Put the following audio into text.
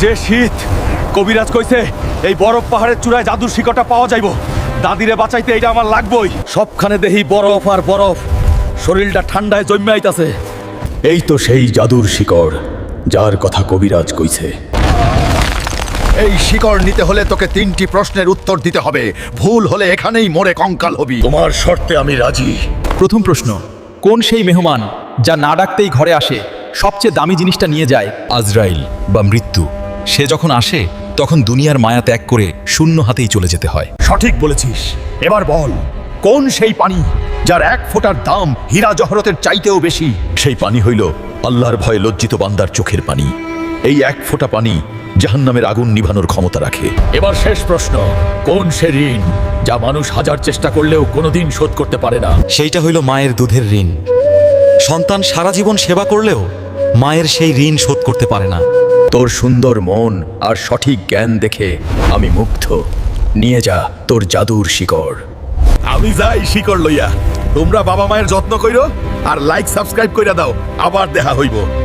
যে শীত। কবিরাজ কইছে এই বরফ পাহাড়ের চূড়ায় জাদুর শিকড়টা পাওয়া যাইব। দাদিরে বাঁচাইতে এটা আমার লাগবই। সবখানে দেহি বরফ আর বরফ। শরীরটা ঠান্ডায় জন্মে আইতাছে। এই তো সেই জাদুর শিকড় যার কথা কবিরাজ কইছে। এই শিকড় নিতে হলে তোকে তিনটি প্রশ্নের উত্তর দিতে হবে। ভুল হলে এখানেই মরে কঙ্কাল হবি। তোমার শর্তে আমি রাজি। প্রথম প্রশ্ন কোন সেই মেহমান যা না ডাকতেই ঘরে আসে সবচেয়ে দামি জিনিসটা নিয়ে যায়? আজরাইল বা মৃত্যু। সে যখন আসে তখন দুনিয়ার মায়া ত্যাগ করে শূন্য হাতেই চলে যেতে হয়। সঠিক বলেছিস। এবার বল কোন সেই পানি যার এক ফোঁটার দাম হীরা জহরতের চাইতেও বেশি? সেই পানি হইল আল্লাহর ভয়ে লজ্জিত বান্দার চোখের পানি। এই এক ফোঁটা পানি জাহান্নামের আগুন নিভানোর ক্ষমতা রাখে। এবার শেষ প্রশ্ন কোন সে ঋণ যা মানুষ হাজার চেষ্টা করলেও কোনোদিন শোধ করতে পারে না? সেইটা হইল মায়ের দুধের ঋণ। সন্তান সারা জীবন সেবা করলেও মায়ের সেই ঋণ শোধ করতে পারে না। তোর সুন্দর মন আর সঠিক জ্ঞান দেখে আমি মুগ্ধ। নিয়ে যা তোর জাদুর শিকড়। আমি যাই শিকড় লইয়া। তোমরা বাবা মায়ের যত্ন কইরো আর লাইক সাবস্ক্রাইব কইরা দাও। আবার দেখা হইব।